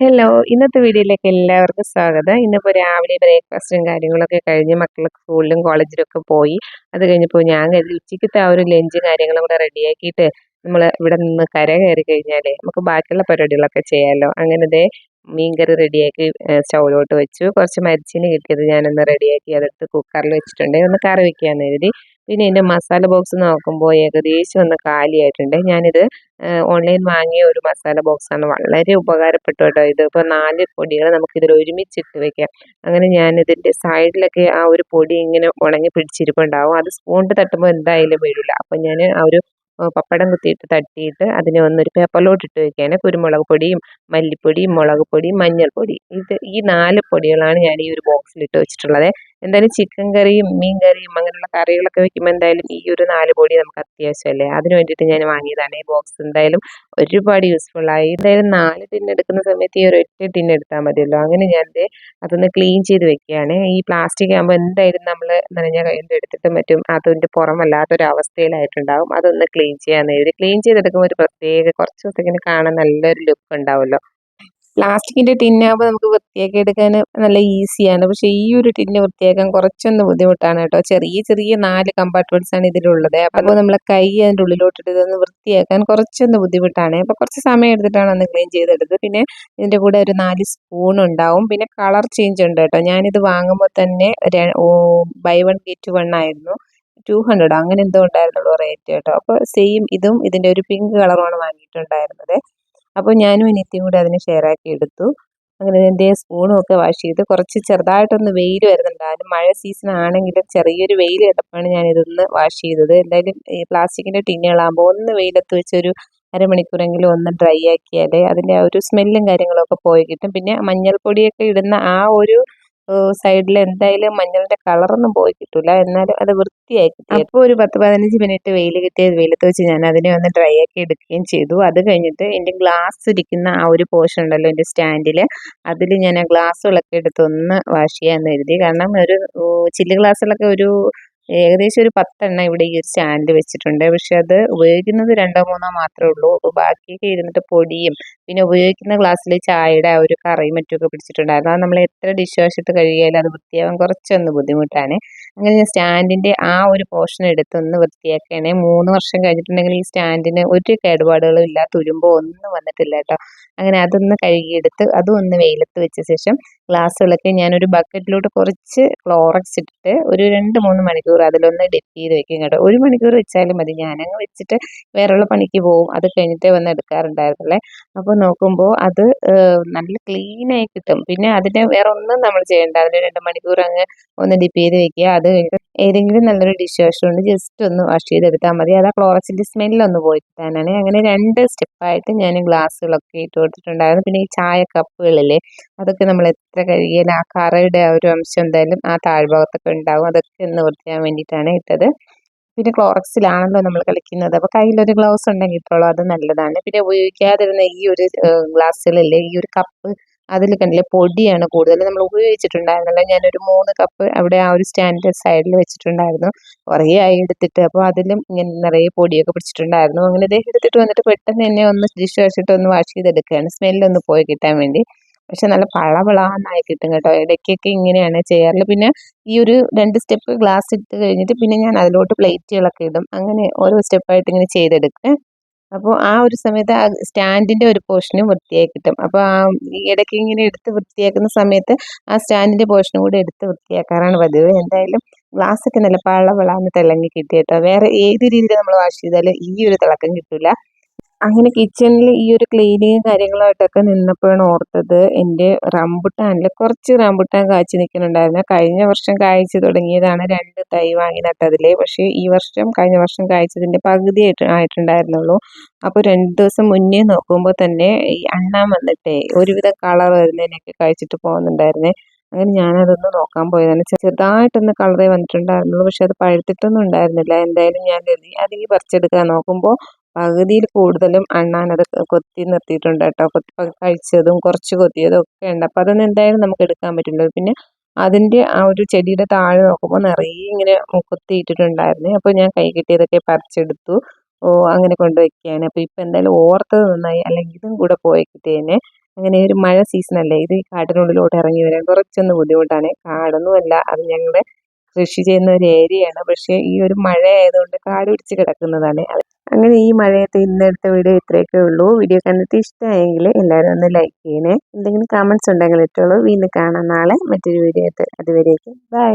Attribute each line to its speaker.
Speaker 1: Hello ഇന്നത്തെ വീഡിയോയിലേക്ക് എല്ലാവർക്കും സ്വാഗതം. ഇന്നിപ്പോൾ രാവിലെ ബ്രേക്ക്ഫാസ്റ്റും കാര്യങ്ങളൊക്കെ കഴിഞ്ഞ് മക്കളൊക്കെ സ്കൂളിലും കോളേജിലും ഒക്കെ പോയി. അത് കഴിഞ്ഞപ്പോൾ ഞാൻ കരുതി ഉച്ചയ്ക്കത്തെ ആ ഒരു ലഞ്ച് കാര്യങ്ങളും കൂടെ റെഡിയാക്കിയിട്ട് നമ്മൾ ഇവിടെ നിന്ന് കര കയറി കഴിഞ്ഞാലേ നമുക്ക് ബാക്കിയുള്ള പരിപാടികളൊക്കെ ചെയ്യാമല്ലോ അങ്ങനെ ദേ മീൻകറി റെഡിയാക്കി സ്റ്റൗവിലോട്ട് വെച്ചു. കുറച്ച് മരിച്ചിന് കിട്ടിയത് ഞാനൊന്ന് റെഡിയാക്കി അതെടുത്ത് കുക്കറിൽ വെച്ചിട്ടുണ്ട് ഒന്ന് കറി വയ്ക്കാമെന്ന് എഴുതി പിന്നെ എന്റെ മസാല ബോക്സ് നോക്കുമ്പോൾ ഏകദേശം ഒന്ന് കാലിയായിട്ടുണ്ട്. ഞാനിത് ഓൺലൈൻ വാങ്ങിയ ഒരു മസാല ബോക്സാണ് വളരെ ഉപകാരപ്പെട്ടു കേട്ടോ ഇത്. ഇപ്പോൾ നാല് പൊടികൾ നമുക്കിതിൽ ഒരുമിച്ചിട്ട് വെക്കാം. അങ്ങനെ ഞാനിതിന്റെ സൈഡിലൊക്കെ ആ ഒരു പൊടി ഇങ്ങനെ ഉണങ്ങി പിടിച്ചിരിപ്പുണ്ടാവും. അത് സ്പൂണിട്ട് തട്ടുമ്പോൾ എന്തായാലും വീഴില്ല അപ്പം ഞാൻ ആ ഒരു പപ്പടം കുത്തിയിട്ട് തട്ടിയിട്ട് അതിനെ ഒന്നൊരു പേപ്പറിലോട്ട് ഇട്ട് വെക്കുകയാണ് കുരുമുളക് പൊടിയും മല്ലിപ്പൊടിയും മുളക് പൊടിയും മഞ്ഞൾപ്പൊടി ഇത് ഈ നാല് പൊടികളാണ് ഞാൻ ഈ ഒരു ബോക്സിൽ ഇട്ട് വെച്ചിട്ടുള്ളത്. എന്തായാലും ചിക്കൻ കറിയും മീൻ കറിയും അങ്ങനെയുള്ള കറികളൊക്കെ വെക്കുമ്പോൾ എന്തായാലും ഈ ഒരു നാല് പൊടി നമുക്ക് അത്യാവശ്യമല്ലേ അതിന് വേണ്ടിയിട്ട് ഞാൻ വാങ്ങിയതാണ്. ഈ ബോക്സ് എന്തായാലും ഒരുപാട് യൂസ്ഫുൾ ആയി. എന്തായാലും നാല് ടിൻ എടുക്കുന്ന സമയത്ത് ഈ ഒരു ഒറ്റ ടിൻ എടുത്താൽ മതിയല്ലോ. അങ്ങനെ ഞാൻ അതൊന്ന് ക്ലീൻ ചെയ്ത് വെക്കുകയാണ്. ഈ പ്ലാസ്റ്റിക് ആകുമ്പോൾ എന്തായാലും നമ്മൾ നനഞ്ഞ കയ്യിൽ എടുത്തിട്ട് മറ്റും അതിന്റെ പുറമല്ലാത്തൊരു അവസ്ഥയിലായിട്ടുണ്ടാവും. അതൊന്ന് ക്ലീൻ ചെയ്യാൻ ക്ലീൻ ചെയ്തെടുക്കുമ്പോൾ ഒരു പ്രത്യേക കുറച്ച് ദിവസത്തേക്കിന് കാണാൻ നല്ലൊരു ലുക്ക് ഉണ്ടാവുമല്ലോ. പ്ലാസ്റ്റിക്കിന്റെ ടിന്നാകുമ്പോൾ നമുക്ക് വൃത്തിയാക്കി എടുക്കാൻ നല്ല ഈസിയാണ്. പക്ഷേ ഈ ഒരു ടിന്ന് വൃത്തിയാക്കാൻ കുറച്ചൊന്ന് ബുദ്ധിമുട്ടാണ് കേട്ടോ. ചെറിയ ചെറിയ നാല് കമ്പാർട്ട്മെന്റ്സ് ആണ് ഇതിലുള്ളത്. അപ്പോൾ നമ്മളെ കൈ അതിന്റെ ഉള്ളിലോട്ടിട്ട് ഇതൊന്ന് വൃത്തിയാക്കാൻ കുറച്ചൊന്ന് ബുദ്ധിമുട്ടാണ്. അപ്പോൾ കുറച്ച് സമയം എടുത്തിട്ടാണ് ഒന്ന് ക്ലീൻ ചെയ്തെടുത്തത് പിന്നെ ഇതിന്റെ കൂടെ ഒരു നാല് സ്പൂൺ ഉണ്ടാവും. പിന്നെ കളർ ചേഞ്ച് ഉണ്ട് കേട്ടോ. ഞാനിത് വാങ്ങുമ്പോൾ തന്നെ ബൈ വൺ ഗെറ്റ് വൺ ആയിരുന്നു. ടു ഹൺഡ്രഡ് അങ്ങനെ എന്തോ ഉണ്ടായിരുന്നുള്ളൂ റേറ്റ് കേട്ടോ. അപ്പോൾ സെയിം ഇതും ഇതിന്റെ ഒരു പിങ്ക് കളറുമാണ് വാങ്ങിയിട്ടുണ്ടായിരുന്നത്. അപ്പോൾ ഞാനും അനിയത്തിയും കൂടി അതിന് ഷെയർ ആക്കി എടുത്തു. അങ്ങനെ എന്റെ സ്പൂണും ഒക്കെ വാഷ് ചെയ്ത് കുറച്ച് ചെറുതായിട്ടൊന്ന് വെയിൽ വരുന്നുണ്ടായിരുന്നു മഴ സീസൺ ആണെങ്കിലും ചെറിയൊരു വെയിൽ കിടപ്പാണ് ഞാൻ ഇതൊന്ന് വാഷ് ചെയ്തത്. എന്തായാലും ഈ പ്ലാസ്റ്റിക്കിന്റെ ടിന്നുകളാകുമ്പോൾ ഒന്ന് വെയിലത്ത് വെച്ചൊരു അരമണിക്കൂറെങ്കിലും ഒന്ന് ഡ്രൈ ആക്കിയാലേ അതിന്റെ ആ ഒരു സ്മെല്ലും കാര്യങ്ങളൊക്കെ പോയി കിട്ടും. പിന്നെ മഞ്ഞൾപ്പൊടിയൊക്കെ ഇടുന്ന ആ ഒരു സൈഡിൽ എന്തായാലും മഞ്ഞളിന്റെ കളറൊന്നും പോയി കിട്ടൂല. എന്നാലും അത് വൃത്തിയായി അപ്പോൾ ഒരു പത്ത് പതിനഞ്ച് മിനിറ്റ് വെയിൽ കിട്ടിയത് വെയിലത്ത് വെച്ച് ഞാൻ അതിനെ ഒന്ന് ഡ്രൈ ആക്കി എടുക്കുകയും ചെയ്തു. അത് കഴിഞ്ഞിട്ട് എന്റെ ഗ്ലാസ് ഇരിക്കുന്ന ആ ഒരു പോർഷൻ ഉണ്ടല്ലോ എന്റെ സ്റ്റാൻഡിൽ അതിൽ ഞാൻ ആ ഗ്ലാസ്സുകളൊക്കെ എടുത്ത് ഒന്ന് വാഷ് ചെയ്യാമെന്ന് എഴുതി കാരണം ഒരു ചില്ല് ഗ്ലാസ്സുകളൊക്കെ ഒരു ഏകദേശം ഒരു പത്തെണ്ണം ഇവിടെ ഈ ഒരു സ്റ്റാൻഡിൽ വെച്ചിട്ടുണ്ട്. പക്ഷെ അത് ഉപയോഗിക്കുന്നത് രണ്ടോ മൂന്നോ മാത്രമേ ഉള്ളൂ. അപ്പോൾ ബാക്കിയൊക്കെ ഇരുന്നിട്ട് പൊടിയും പിന്നെ ഉപയോഗിക്കുന്ന ഗ്ലാസ്സിൽ ചായയുടെ ആ ഒരു കറിയും മറ്റുമൊക്കെ പിടിച്ചിട്ടുണ്ട് അത് നമ്മൾ എത്ര ഡിഷ് വാഷ് ഇട്ട് കഴുകിയാലും അത് വൃത്തിയാവാൻ കുറച്ചൊന്ന് ബുദ്ധിമുട്ടാണ്. അങ്ങനെ ഞാൻ സ്റ്റാൻഡിന്റെ ആ ഒരു പോർഷൻ എടുത്തൊന്ന് വൃത്തിയാക്കുകയാണെ. മൂന്ന് വർഷം കഴിഞ്ഞിട്ടുണ്ടെങ്കിൽ ഈ സ്റ്റാൻഡിന് ഒരു കേടുപാടുകളും ഇല്ല തുരുമ്പോ ഒന്നും വന്നിട്ടില്ല കേട്ടോ. അങ്ങനെ അതൊന്ന് കഴുകിയെടുത്ത് അതും ഒന്ന് വെയിലത്ത് വെച്ച ശേഷം ഗ്ലാസ്സുകളൊക്കെ ഞാനൊരു ബക്കറ്റിലോട്ട് കുറച്ച് ക്ലോറക്സ് ഇട്ടിട്ട് ഒരു രണ്ട് മൂന്ന് മണിക്കൂർ അതിലൊന്ന് ഡിപ്പ് ചെയ്ത് വെക്കും കേട്ടോ. ഒരു മണിക്കൂർ വെച്ചാലും മതി. ഞാനങ്ങ് വെച്ചിട്ട് വേറെയുള്ള പണിക്ക് പോവും. അത് കഴിഞ്ഞിട്ടേ വന്ന് എടുക്കാറുണ്ടായിരുന്നല്ലേ അപ്പോൾ നോക്കുമ്പോൾ അത് നല്ല ക്ലീനായി കിട്ടും. പിന്നെ അതിന് വേറെ ഒന്നും നമ്മൾ ചെയ്യേണ്ട. അതിന് രണ്ട് മണിക്കൂർ അങ്ങ് ഒന്ന് ഡിപ്പ് ചെയ്ത് വെക്കുക. അത് കഴിഞ്ഞിട്ട് ഏതെങ്കിലും നല്ലൊരു ഡിഷ് വാഷ് കൊണ്ട് ജസ്റ്റ് ഒന്ന് വാഷ് ചെയ്തെടുത്താൽ മതി. അത് ആ ക്ലോറക്സിന്റെ സ്മെല്ലൊന്ന് പോയി കിട്ടാനാണ് അങ്ങനെ രണ്ട് സ്റ്റെപ്പായിട്ട് ഞാൻ ഗ്ലാസ്സുകളൊക്കെ ഇട്ട് കൊടുത്തിട്ടുണ്ടായിരുന്നു. പിന്നെ ഈ ചായ കപ്പുകളില്ലേ അതൊക്കെ നമ്മൾ എത്ര കഴുകിയാലും ആ കറയുടെ ആ ഒരു അംശം എന്തായാലും ആ താഴ്ഭാഗത്തൊക്കെ ഉണ്ടാവും. അതൊക്കെ ഒന്ന് വൃത്തിയാൻ വേണ്ടിയിട്ടാണ് ഇട്ടത്. പിന്നെ ക്ലോറക്സിലാണല്ലോ നമ്മൾ കളിക്കുന്നത്. അപ്പോൾ കയ്യിലൊരു ഗ്ലൗസ് ഉണ്ടെങ്കിൽ ഇട്ടോളൂ. അത് നല്ലതാണ്. പിന്നെ ഉപയോഗിക്കാതിരുന്ന ഈ ഒരു ഗ്ലാസ്സുകളില്ലേ ഈ ഒരു കപ്പ് അതിൽ കണ്ടില്ലേ? പൊടിയാണ് കൂടുതൽ നമ്മൾ ഉപയോഗിച്ചിട്ടുണ്ടായിരുന്നില്ല. ഞാനൊരു മൂന്ന് കപ്പ് അവിടെ ആ ഒരു സ്റ്റാൻഡ് സൈഡിൽ വെച്ചിട്ടുണ്ടായിരുന്നു. കുറേ ആയി എടുത്തിട്ട്. അപ്പോൾ അതിലും ഇങ്ങനെ നിറയെ പൊടിയൊക്കെ പിടിച്ചിട്ടുണ്ടായിരുന്നു. അങ്ങനെ ഇതേ എടുത്തിട്ട് വന്നിട്ട് പെട്ടെന്ന് തന്നെ ഒന്ന് ഡിഷ് വാഷിട്ട് ഒന്ന് വാഷ് ചെയ്തെടുക്കുകയാണ്. സ്മെല്ലൊന്ന് പോയി കിട്ടാൻ വേണ്ടി. പക്ഷെ നല്ല പളവളാന്നായി കിട്ടും കേട്ടോ. ഇടയ്ക്കൊക്കെ ഇങ്ങനെയാണ് ചെയ്യാറുള്ളത് പിന്നെ ഈ ഒരു രണ്ട് സ്റ്റെപ്പ് ഗ്ലാസ് ഇട്ട് കഴിഞ്ഞിട്ട് പിന്നെ ഞാൻ അതിലോട്ട് പ്ലേറ്റുകളൊക്കെ ഇടും. അങ്ങനെ ഓരോ സ്റ്റെപ്പായിട്ട് ഇങ്ങനെ ചെയ്തെടുക്കും. അപ്പോൾ ആ ഒരു സമയത്ത് ആ സ്റ്റാൻഡിന്റെ ഒരു പോർഷനും വൃത്തിയായി കിട്ടും. അപ്പോൾ ആ ഇടയ്ക്ക് ഇങ്ങനെ എടുത്ത് വൃത്തിയാക്കുന്ന സമയത്ത് ആ സ്റ്റാൻഡിന്റെ പോർഷനും കൂടി എടുത്ത് വൃത്തിയാക്കാറാണ് പതിവ്. എന്തായാലും ഗ്ലാസ്സൊക്കെ നല്ല പള്ള പളാന്ന് തിളങ്ങി കിട്ടി കേട്ടോ. വേറെ ഏത് രീതിയിൽ നമ്മൾ വാഷ് ചെയ്താലും ഈ ഒരു തിളക്കം കിട്ടില്ല അങ്ങനെ കിച്ചണിൽ ഈ ഒരു ക്ലീനിങ് കാര്യങ്ങളായിട്ടൊക്കെ നിന്നപ്പോഴാണ് ഓർത്തത് എന്റെ റംബുട്ടാനിൽ കുറച്ച് റംബുട്ടാൻ കാച്ചു നിൽക്കുന്നുണ്ടായിരുന്നു കഴിഞ്ഞ വർഷം കാഴ്ച തുടങ്ങിയതാണ് രണ്ട് തൈ വാങ്ങി നട്ടതിൽ പക്ഷേ ഈ വർഷം കഴിഞ്ഞ വർഷം കായ്ച്ചതിന്റെ പകുതി ആയിട്ട് ആയിട്ടുണ്ടായിരുന്നുള്ളൂ. അപ്പോൾ രണ്ട് ദിവസം മുന്നേ നോക്കുമ്പോൾ തന്നെ ഈ അണ്ണാൻ വന്നിട്ടേ ഒരുവിധ കളർ വരുന്നതിനൊക്കെ കഴിച്ചിട്ട് പോകുന്നുണ്ടായിരുന്നേ. അങ്ങനെ ഞാനതൊന്ന് നോക്കാൻ പോയതാണ്. ചെറുതായിട്ടൊന്ന് കളറേ വന്നിട്ടുണ്ടായിരുന്നുള്ളൂ. പക്ഷെ അത് പഴുത്തിട്ടൊന്നും ഉണ്ടായിരുന്നില്ല. എന്തായാലും ഞാൻ കരുതി അതിൽ പറിച്ചെടുക്കാൻ നോക്കുമ്പോൾ പകുതിയിൽ കൂടുതലും അണ്ണാൻ അത് കൊത്തി നിർത്തിയിട്ടുണ്ട് കേട്ടോ. കഴിച്ചതും കുറച്ച് കൊത്തിയതും ഒക്കെ ഉണ്ട്. അപ്പോൾ അതൊന്നും എന്തായാലും നമുക്ക് എടുക്കാൻ പറ്റുള്ളൂ പിന്നെ അതിന്റെ ആ ഒരു ചെടിയുടെ താഴെ നോക്കുമ്പോൾ നിറയെ ഇങ്ങനെ കൊത്തിയിട്ടിട്ടുണ്ടായിരുന്നു അപ്പോൾ ഞാൻ കൈ കിട്ടിയതൊക്കെ പറിച്ചെടുത്തു. ഓ അങ്ങനെ കൊണ്ടുവയ്ക്കുകയാണ് അപ്പോൾ ഇപ്പം എന്തായാലും ഓർത്തത് നന്നായി. അല്ലെങ്കിൽ ഇതും കൂടെ പോയി കിട്ടിയേനെ. അങ്ങനെ ഒരു മഴ സീസണല്ലേ ഇത് ഈ കാട്ടിനുള്ളിലോട്ട് ഇറങ്ങി വരാൻ കുറച്ചൊന്ന് ബുദ്ധിമുട്ടാണ്. കാടൊന്നുമല്ല. അത് ഞങ്ങളുടെ കൃഷി ചെയ്യുന്ന ഒരു ഏരിയയാണ് പക്ഷേ ഈ ഒരു മഴ ആയതുകൊണ്ട് കാട് പിടിച്ച് കിടക്കുന്നതാണ്. അങ്ങനെ ഈ മഴയത്ത് ഇന്നെടുത്ത വീഡിയോ ഇത്രയൊക്കെ ഉള്ളൂ. വീഡിയോ കണ്ടിട്ട് ഇഷ്ടമായെങ്കിൽ എല്ലാവരും ഒന്ന് ലൈക്ക് ചെയ്യണേ. എന്തെങ്കിലും കമൻസ് ഉണ്ടെങ്കിൽ ഇട്ടോളൂ. വീണ്ടും കാണാം നാളെ മറ്റൊരു വീഡിയോ ആയിട്ട്. അതുവരേക്കും. ബൈ